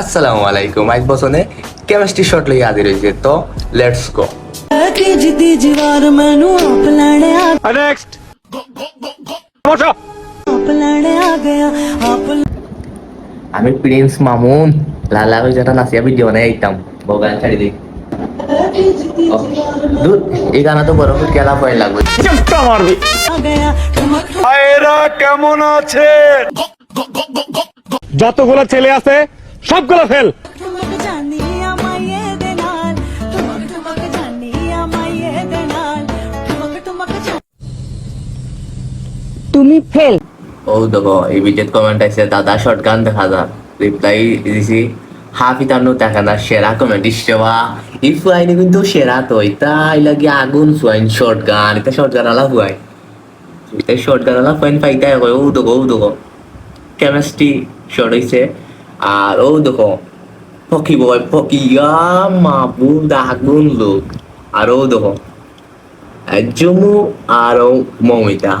আসসালামু আলাইকুম এক বসনে কেমিস্ট্রি শর্ট লই আদি রইছে তো লেটস গো নেক্সট আমি প্রিন্স মামুন লালা হয়ে যেটা নাসিয়া ভিডিও নাই আইতাম বগান ছাড়ি দেই दूर লাগবে। চপটা মারবি। আয়রা কেমন আছে? যতগুলো ছেলে আছে সবগুলো ফেল। তুমি ফেল। ও দেখো এই ইমিডিয়েট কমেন্ট আছে দাদা শর্ট গান দেখা যা। রিপ্লাই দিছি হাফি ইতানো দেখা না সেরা কমেন্ট ইসেবা ই ফুয়াইনি কিন্তু সেরা তো ইতা লাগি আগুন ফুয়াইন শর্টগান ইতা শর্টগান আলা ফুয়াই শর্ট গান আলা ফাইন পাইতা কয় ও দেখো ও দেখো কেমিস্ট্রি শর্ট হইছে আর ও দেখো ফকি বয় পকি মাবুদ আগুন লোক আর ও দেখো জুমু আর মমিতা